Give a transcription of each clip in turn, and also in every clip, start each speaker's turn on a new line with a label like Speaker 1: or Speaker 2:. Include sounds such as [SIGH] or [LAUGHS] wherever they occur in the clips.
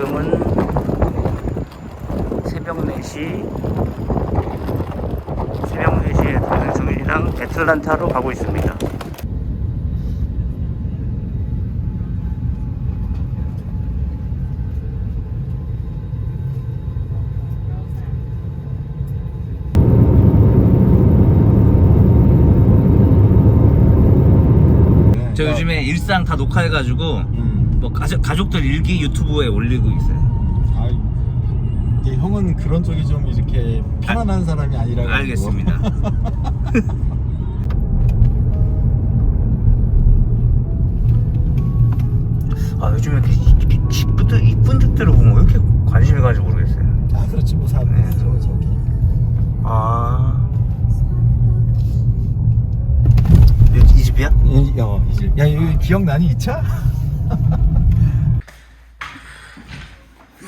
Speaker 1: 지금은 새벽 4시 새벽 4시에 강승준이랑 애틀란타로 가고 있습니다. 저 요즘에 일상 다 녹화해가지고
Speaker 2: 음.
Speaker 1: 뭐 가족, 가족들 일기 유튜브에 올리고 있어요.
Speaker 2: 아, 이게 형은 그런 쪽이 좀 이렇게 편안한 사람이 아니라 가지고.
Speaker 1: 알겠습니다. [LAUGHS] 아 요즘에 이렇게 이쁜 이쁜 집들을 보면 왜 이렇게 관심이 가는지 모르겠어요.
Speaker 2: 아, 그렇지 뭐 사는
Speaker 1: 네.
Speaker 2: 저 저기.
Speaker 1: 아. 이, 이 집이야?
Speaker 2: 이, 어, 이제 야, 여기 기억나니 이 차? [LAUGHS]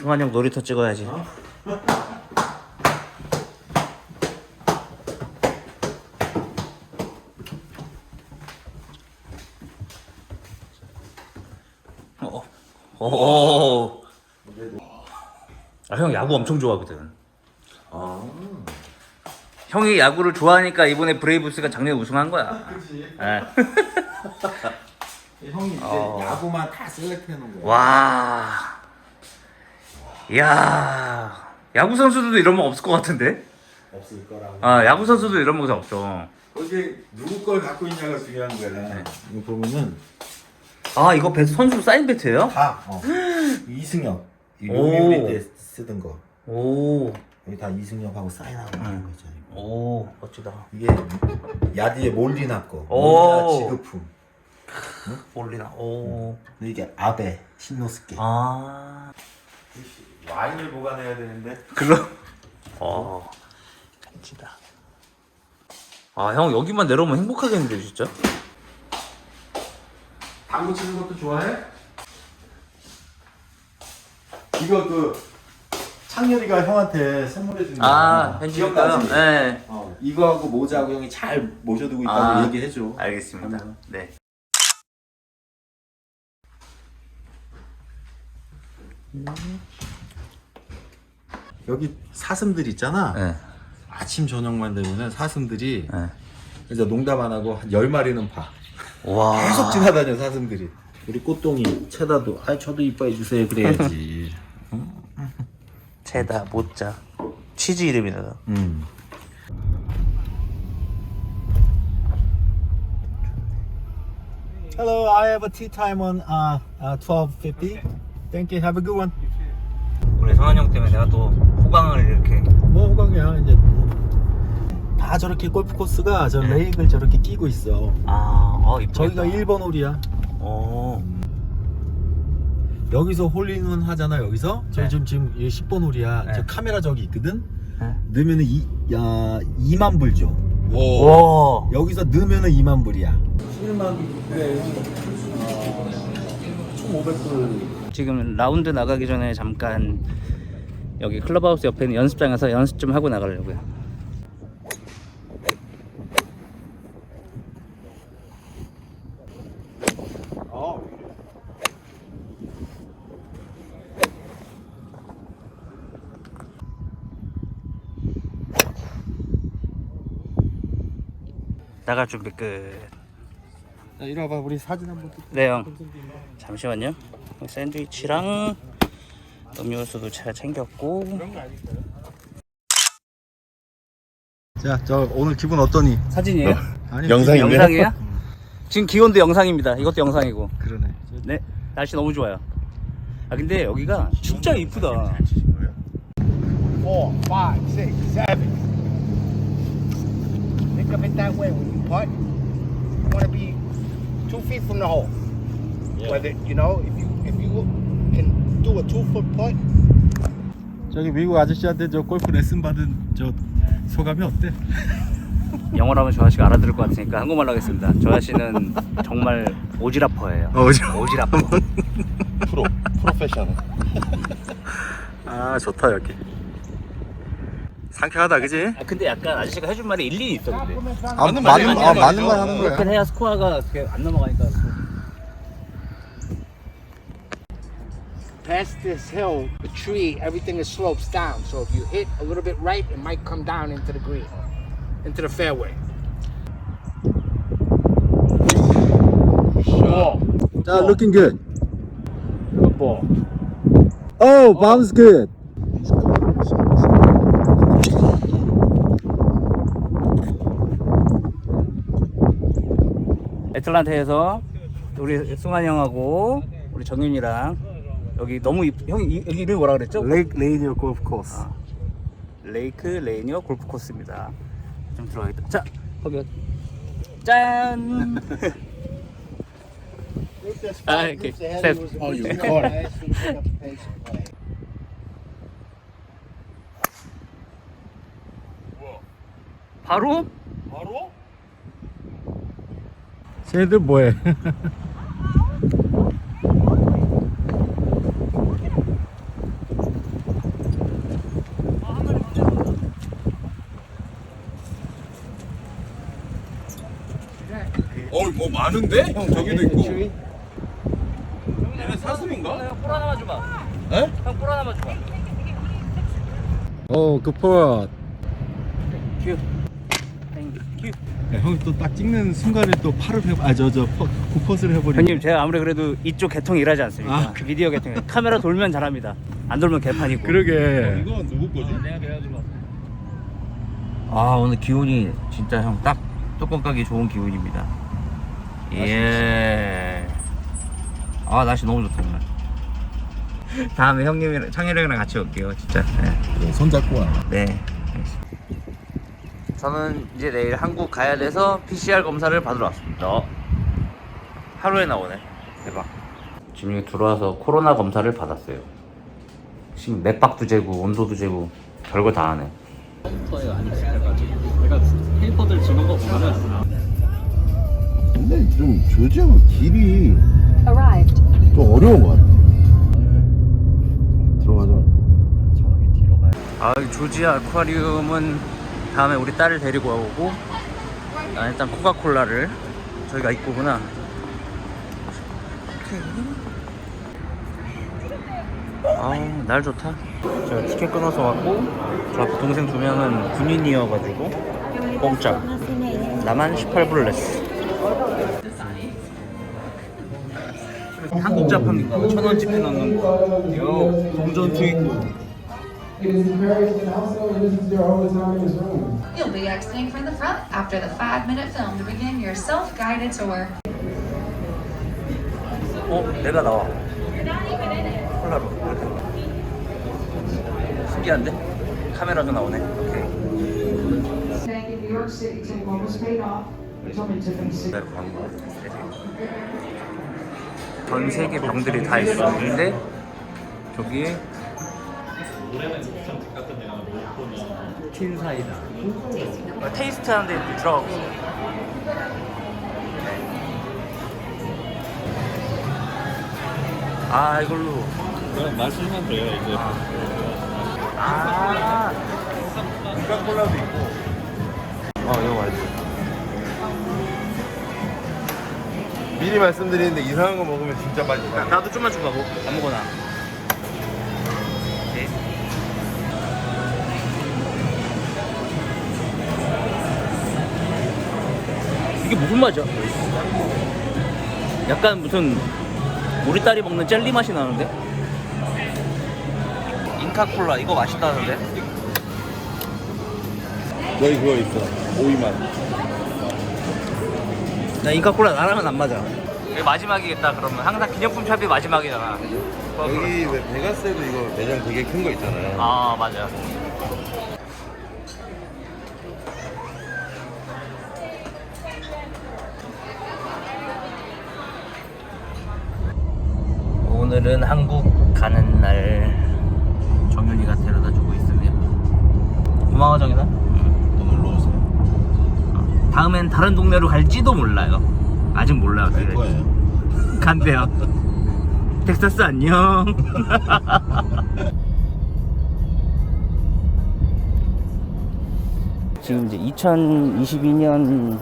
Speaker 1: 승환 형 놀이터 찍어야지. 어, 어, 어. 아, 형 야구 엄청 좋아하거든.
Speaker 2: 아.
Speaker 1: 형이 야구를 좋아하니까 이번에 브레이브스가 작년에 우승한 거야.
Speaker 2: 그렇지.
Speaker 1: 예. [LAUGHS]
Speaker 2: 형이 이제
Speaker 1: 어.
Speaker 2: 야구만 다 셀렉트 해놓은 거야.
Speaker 1: 와. 야. 야구 선수들도 이런 거 없을 것 같은데?
Speaker 2: 없을 거라고.
Speaker 1: 아, 야구 선수도 이런 거 없죠.
Speaker 2: 거기 누구 걸 갖고 있냐가 중요한 거야.
Speaker 1: 네.
Speaker 2: 이거 보면은
Speaker 1: 아, 이거 배트 선수 사인 배트예요?
Speaker 2: 다 어. [GASPS] 이승엽 이
Speaker 1: 오.
Speaker 2: 요미우리 때 쓰던 거
Speaker 1: 오.
Speaker 2: 여기 다 이승엽하고 사인하고 있는 거 있잖아요.
Speaker 1: 오, 멋지다.
Speaker 2: 이게 야디의 몰리나 거.
Speaker 1: 오.
Speaker 2: 몰리나 지급품.
Speaker 1: 올리나. 오.
Speaker 2: 근데 이게 아베 신노스케.
Speaker 1: 아.
Speaker 2: 와인을 보관해야 되는데.
Speaker 1: 그럼. 어. 멋지다. 아, 형 여기만 내려오면 행복하겠는데, 진짜?
Speaker 2: 당구 치는 것도 좋아해? 이거 그 창렬이가 형한테 선물해 준 거.
Speaker 1: 아?
Speaker 2: 기억나지?
Speaker 1: 네.
Speaker 2: 어, 이거하고 모자하고 형이 잘 모셔두고 있다고
Speaker 1: 아,
Speaker 2: 얘기해 줘.
Speaker 1: 알겠습니다. 네.
Speaker 2: 여기 사슴들 있잖아.
Speaker 1: 네.
Speaker 2: 아침 저녁만 되면은 사슴들이
Speaker 1: 네.
Speaker 2: 그래서 농담 안 하고 한 열 마리는 봐.
Speaker 1: 와.
Speaker 2: 계속 지나다녀 사슴들이. 우리 꽃동이 채다도 아 저도 이뻐해 주세요 그래야지. [LAUGHS]
Speaker 1: 체다, 모짜. 치즈 이름이다.
Speaker 2: 음. Hello, I have a tea time on uh, uh 12:50. Thank you. Have a good one.
Speaker 1: 우리 성환 형 때문에 내가 또 호강을 이렇게.
Speaker 2: 뭐 호강이야 이제 다 저렇게 골프 코스가 저
Speaker 1: 네.
Speaker 2: 레이크를 저렇게 끼고 있어.
Speaker 1: 아, 어, 이쁘다.
Speaker 2: 저기가 1번 홀이야.
Speaker 1: 어.
Speaker 2: 여기서 홀리는 하잖아 여기서. 저
Speaker 1: 네.
Speaker 2: 지금 지금 이 10번 홀이야.
Speaker 1: 네.
Speaker 2: 저 카메라 저기 있거든.
Speaker 1: 네.
Speaker 2: 넣으면은 이, 야 2만 불 줘.
Speaker 1: 와.
Speaker 2: 여기서 넣으면은 2만 불이야. 1만 네. 1,500불.
Speaker 1: 지금 라운드 나가기 전에 잠깐 여기 클럽하우스 옆에 있는 연습장에서 연습 좀 하고 나가려고요. 나갈 준비 끝.
Speaker 2: 자, 이리 와봐. 우리 사진 한번 찍자.
Speaker 1: 네 형. 잠시만요. 샌드위치랑 음료수도 제가 챙겼고
Speaker 2: 자, 저 오늘 기분 어떠니?
Speaker 1: 사진이에요?
Speaker 2: 아니,
Speaker 3: 영상이네.
Speaker 1: 영상이에요? 지금 기온도 영상입니다. 이것도 영상이고.
Speaker 2: 그러네.
Speaker 1: 네, 날씨 너무 좋아요. 아 근데 여기가 진짜 이쁘다.
Speaker 3: four, five, six, seven. Think of it that way when you putt. You want to be two feet from the hole. Whether you know if you if you can do a two foot putt,
Speaker 2: 저기 미국 아저씨한테 저 골프 레슨 받은 저 소감이 어때?
Speaker 1: 영어로 하면 저 아저씨가 알아들을 것 같으니까 한국말로 하겠습니다. 저 아저씨는 정말 오지라퍼예요.
Speaker 2: 어, 저-
Speaker 1: 오지라퍼. [LAUGHS]
Speaker 3: 프로 프로페셔널. [LAUGHS]
Speaker 2: 아, 좋다 여기. 상쾌하다, 그지?
Speaker 1: 아 근데 약간 아저씨가 해준 말이 일리 있어 근데.
Speaker 2: 아, 맞는 말, 아, 맞는 말 하는 거야.
Speaker 1: 해야 스코어가 그렇게 안 넘어가니까.
Speaker 3: Past this hill, the tree, everything is slopes down. So if you hit a little bit right, it might come down into the green, into the fairway. Ball.
Speaker 2: 자, looking good.
Speaker 3: Good ball.
Speaker 2: Oh, bounce good.
Speaker 1: 애틀란타에서 우리 승환이 형하고 우리 정윤이랑 여기 너무 이- 형이 이- 여기 이름이 뭐라 그랬죠?
Speaker 2: Lake Lanier Golf Course.
Speaker 1: 레이크 레이니어 골프 코스입니다. 좀 들어가겠다. 자, 거기 짠. 아, 이렇게 셋.
Speaker 3: Oh, you?
Speaker 1: 바로
Speaker 2: 쟤네들 뭐해? [LAUGHS]
Speaker 4: 어, 뭐 많은데? 형 저기도 있고. 얘네 사슴인가?
Speaker 1: 형, 볼 하나만 줘봐.
Speaker 4: 에?
Speaker 1: 형, 볼 하나만 줘봐.
Speaker 2: 오, good putt.
Speaker 1: 큐. 땡큐.
Speaker 2: 야, 형이 또딱 찍는 순간에 또 팔을 해, 아, 저, 저, 퍼, 굿퍼스를 해버리네.
Speaker 1: 형님, 제가 아무리 그래도 이쪽 계통이 일하지 않습니까?
Speaker 2: 아.
Speaker 1: 비디오 계통. 카메라 돌면 잘합니다. 안 돌면 개판이고.
Speaker 2: 그러게.
Speaker 4: 이거 누구 거지?
Speaker 1: 내가 그래가지고 왔어.
Speaker 5: 아 오늘 기운이 진짜 형 딱 뚜껑 까기 좋은 기운입니다. 예. 아 날씨 너무 좋다 오늘. 다음에 형님이랑 창일형이랑 같이 올게요 진짜. 네.
Speaker 2: 손 잡고 와.
Speaker 5: 네. 저는 이제 내일 한국 가야 돼서 PCR 검사를 받으러 왔습니다. 하루에 나오네. 대박. 지금 여기 들어와서 코로나 검사를 받았어요. 지금 맥박도 재고 온도도 재고 별거 다 하네.
Speaker 1: 컴퓨터에 안 익숙해가지고 내가 페이퍼들 주는 거 보면은
Speaker 6: 좀 조지아 길이
Speaker 7: Arrived.
Speaker 6: 좀 어려운 것 같아. 들어가자.
Speaker 1: 아 조지아 아쿠아리움은 다음에 우리 딸을 데리고 오고 아, 일단 코카콜라를 저희가 입고구나 아날 좋다 제가 티켓 끊어서 왔고 저 앞에 동생 두 명은 군인이어가지고 공짜 나만 18불 냈어 한국 자판기가 천 원 집해 넣는 거 동전 투입구
Speaker 8: You'll be exiting from the front after the five minute film to begin your self guided tour.
Speaker 1: 어? 내가 나와 콜라로 신기한데? 카메라도 나오네 오케이
Speaker 9: Bank in New York City took almost paid off. They told me it took them six.
Speaker 1: 내가 광고 전 세계 병들이 다 있어. 근데 저기에 틴 사이다. 테이스트 하는데 들어가고 있어. 아 이걸로.
Speaker 4: 그냥 마시면 돼요 이제.
Speaker 1: 아.
Speaker 4: 코카콜라도 있고.
Speaker 1: 어, 이거 맛있어
Speaker 6: 미리 말씀드리는데 이상한 거 먹으면 진짜 맛있다.
Speaker 1: 나도 좀만 줘봐 뭐 아무거나 오케이. 이게 무슨 맛이야? 약간 무슨 우리 딸이 먹는 젤리 맛이 나는데? 인카콜라 이거 맛있다는데?
Speaker 6: 저희 그거 있어. 오이맛.
Speaker 1: 나 인카콜라 나랑은 안 맞아. 이게 마지막이겠다 그러면. 항상 기념품 샵이 마지막이잖아.
Speaker 6: 여기 왜 베가스에도 이거 매장 되게 큰 거 있잖아요.
Speaker 1: 아 맞아. 오늘은 한국 가는 날. 정윤이가 데려다 주고 있으며 고마워 정윤아. 다음엔 다른 동네로 갈지도 몰라요. 아직 몰라요
Speaker 6: 갈
Speaker 1: 어떻게
Speaker 6: 거예요. [LAUGHS]
Speaker 1: 간대요. [LAUGHS] 텍사스 안녕. [LAUGHS] 지금 이제 2022년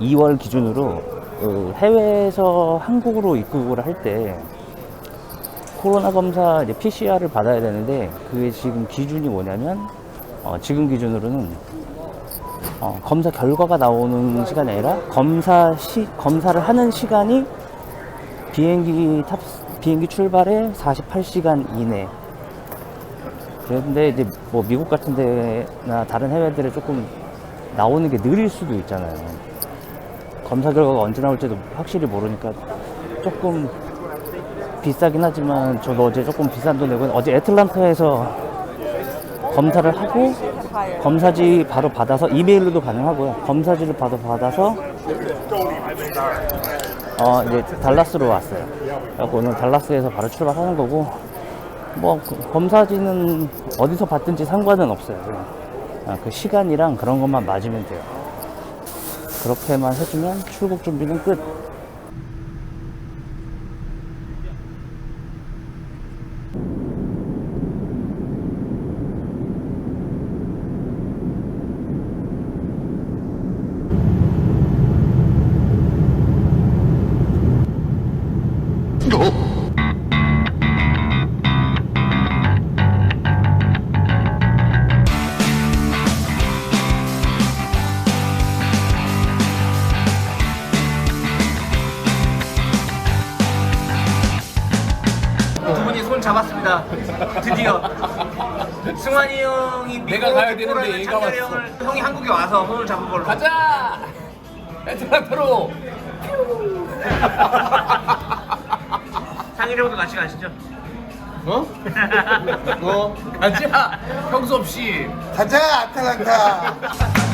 Speaker 1: 2월 기준으로 어, 해외에서 한국으로 입국을 할 때 코로나 검사 이제 PCR을 받아야 되는데 그게 지금 기준이 뭐냐면 어, 지금 기준으로는 어, 검사 결과가 나오는 시간이 아니라 검사 시 검사를 하는 시간이 비행기 탑 비행기 출발에 48시간 이내. 그런데 이제 뭐 미국 같은 데나 다른 해외들에 조금 나오는 게 느릴 수도 있잖아요. 검사 결과가 언제 나올지도 확실히 모르니까 조금 비싸긴 하지만 저도 어제 조금 비싼 돈 내고 어제 애틀란타에서 검사를 하고 검사지 바로 받아서 이메일로도 가능하고요. 검사지를 바로 받아서 어 이제 달라스로 왔어요. 그래서 오늘 달라스에서 바로 출발하는 거고 뭐그 검사지는 어디서 받든지 상관은 없어요. 그냥 아, 그 시간이랑 그런 것만 맞으면 돼요. 그렇게만 해주면 출국 준비는 끝. 승환이 형이
Speaker 4: 내가 가야 되는데 얘가 왔어.
Speaker 1: 형을, 형이 한국에 와서 손을 잡은 걸로.
Speaker 4: 가자! 애틀란타로!
Speaker 1: 상일이 형도 같이 가시죠.
Speaker 4: 어? 어? [LAUGHS] 가자! 평소 없이!
Speaker 6: 가자 아틀란타